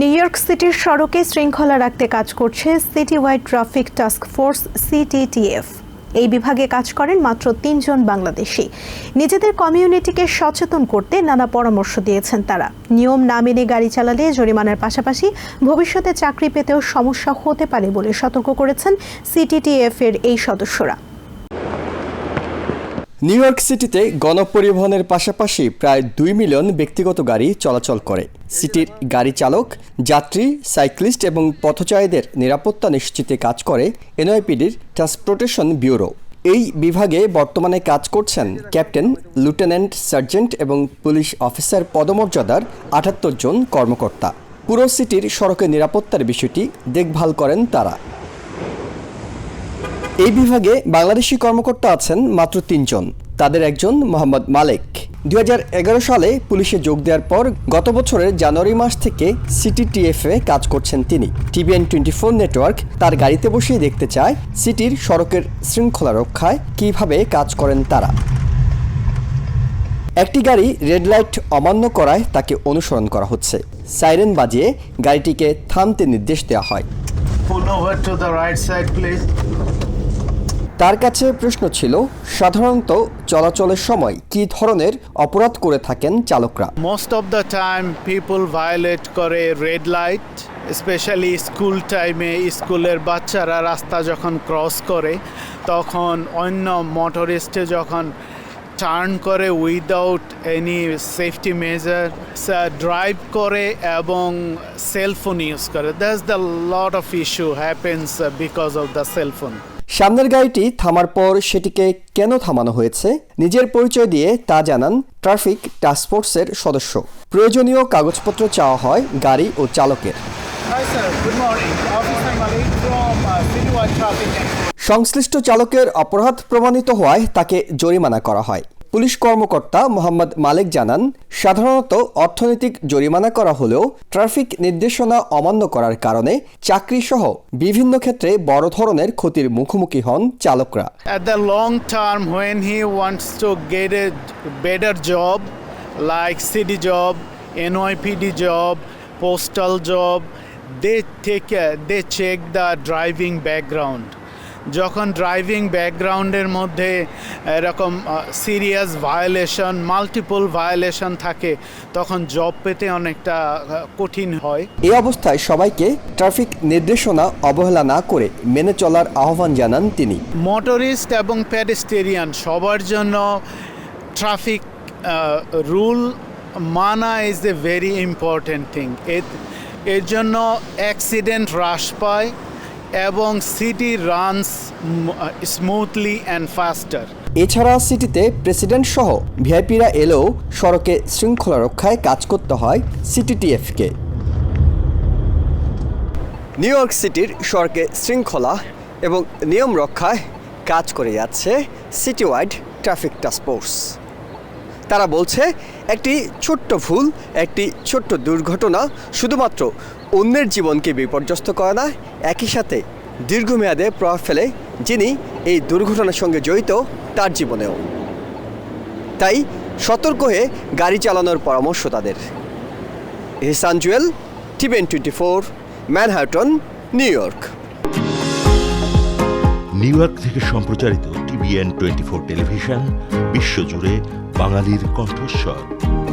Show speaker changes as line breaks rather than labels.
New York সিটির সড়কে শৃঙ্খলা রাখতে কাজ করছে city wide traffic task force CTTF এই বিভাগে কাজ করেন মাত্র তিনজন বাংলাদেশি। নিজেদের কমিউনিটিকে সচেতন করতে নানা পরামর্শ দিয়েছেন তারা। নিয়ম না মেনে গাড়ি চালালে জরিমানার পাশাপাশি ভবিষ্যতে চাকরি পেতেও সমস্যা হতে পারে বলে সতর্ক করেছেন সিটিটিএফ এর এই সদস্যরা।
নিউ ইয়র্ক সিটিতে গণপরিবহনের পাশাপাশি প্রায় দুই মিলিয়ন ব্যক্তিগত গাড়ি চলাচল করে। সিটির গাড়ি চালক, যাত্রী, সাইক্লিস্ট এবং পথচারীদের নিরাপত্তা নিশ্চিতে কাজ করে এনআইপিডির ট্রান্সপোর্টেশন ব্যুরো। এই বিভাগে বর্তমানে কাজ করছেন ক্যাপ্টেন, লিউটেন্যান্ট সার্জেন্ট এবং পুলিশ অফিসার পদমর্যাদার আটাত্তর জন কর্মকর্তা। পুরো সিটির সড়কের নিরাপত্তার বিষয়টি দেখভাল করেন তারা। এই বিভাগে বাংলাদেশি কর্মকর্তা আছেন মাত্র তিনজন। তাদের একজন মোহাম্মদ মালেক। দুই সালে পুলিশে যোগ দেওয়ার পর গত বছরের জানুয়ারি মাস থেকে সিটি টিএফএ কাজ করছেন তিনি। টিভিএন টোয়েন্টি ফোর নেটওয়ার্ক তার গাড়িতে বসেই দেখতে চায় সিটির সড়কের শৃঙ্খলা রক্ষায় কীভাবে কাজ করেন তারা। একটি গাড়ি রেড লাইট অমান্য করায় তাকে অনুসরণ করা হচ্ছে। সাইরেন বাজিয়ে গাড়িটিকে থামতে নির্দেশ দেওয়া হয়। তার কাছে প্রশ্ন ছিল, সাধারণত চলাচলের সময় কী ধরনের অপরাধ করে থাকেন চালকরা?
Most of the time people violate করে রেড লাইট স্পেশালি স্কুল টাইমে স্কুলের বাচ্চারা রাস্তা যখন ক্রস করে, তখন অন্য মোটরিস্টে যখন টার্ন করে without any safety measure drive করে এবং সেলফোন ইউজ করে। That's the lot of issue happens because of the cellphone
সামনের গাড়িটি থামার পর সেটিকে কেন থামানো হয়েছে? নিজের পরিচয় দিয়ে তা জানান ট্রাফিক টাস্কফোর্সের সদস্য। প্রয়োজনীয় কাগজপত্র চাওয়া হয় গাড়ি ও চালকের।
Uh,
সংশ্লিষ্ট চালকের অপরাধ প্রমাণিত হওয়ায় তাকে জরিমানা করা হয়। পুলিশ কর্মকর্তা মোহাম্মদ মালিক জানান, সাধারণত অর্থনৈতিক জরিমানা করা হলেও ট্রাফিক নির্দেশনা অমান্য করার কারণে চাকরিসহ বিভিন্ন ক্ষেত্রে বড় ধরনের ক্ষতির মুখোমুখি হন চালকরা।
Long term when he wants to get a job like city job NYPD job postal job they they check the driving background যখন ড্রাইভিং ব্যাকগ্রাউন্ডের মধ্যে এরকম সিরিয়াস ভায়োলেশন মাল্টিপল ভায়োলেশন থাকে তখন জব পেতে অনেকটা কঠিন হয়।
এই অবস্থায় সবাইকে ট্রাফিক নির্দেশনা অবহেলা না করে মেনে চলার আহ্বান জানান তিনি।
মোটরিস্ট এবং প্যাডেস্টেরিয়ান সবার জন্য ট্রাফিক রুল মানা is a very important thing এর জন্য অ্যাক্সিডেন্ট হ্রাস পায়। এবং city runs smoothly and faster.
এছাড়া সিটিতে প্রেসিডেন্ট সহ ভিআইপিরা এলেও সড়কে শৃঙ্খলা রক্ষায় কাজ করতে হয় সিটিটিএফকে নিউ ইয়র্ক সিটির সড়কে শৃঙ্খলা এবং নিয়ম রক্ষায় কাজ করে যাচ্ছে সিটি ওয়াইড ট্রাফিক টাস্কফোর্স তারা বলছে, একটি ছোট্ট ভুল, একটি ছোট্ট দুর্ঘটনা শুধুমাত্র অন্যের জীবনকে বিপর্যস্ত করে না, একই সাথে দীর্ঘমেয়াদে প্রভাব ফেলে যিনি এই দুর্ঘটনার সঙ্গে জড়িত তার জীবনেও। তাই সতর্ক হয়ে গাড়ি চালানোর পরামর্শ তাদের। Ehsan Jewel TBN twenty four, Manhattan, New York.
New York থেকে সম্প্রচারিত টিভিএন টোয়েন্টি ফোর টেলিভিশন, বিশ্বজুড়ে বাঙালির কণ্ঠস্বর।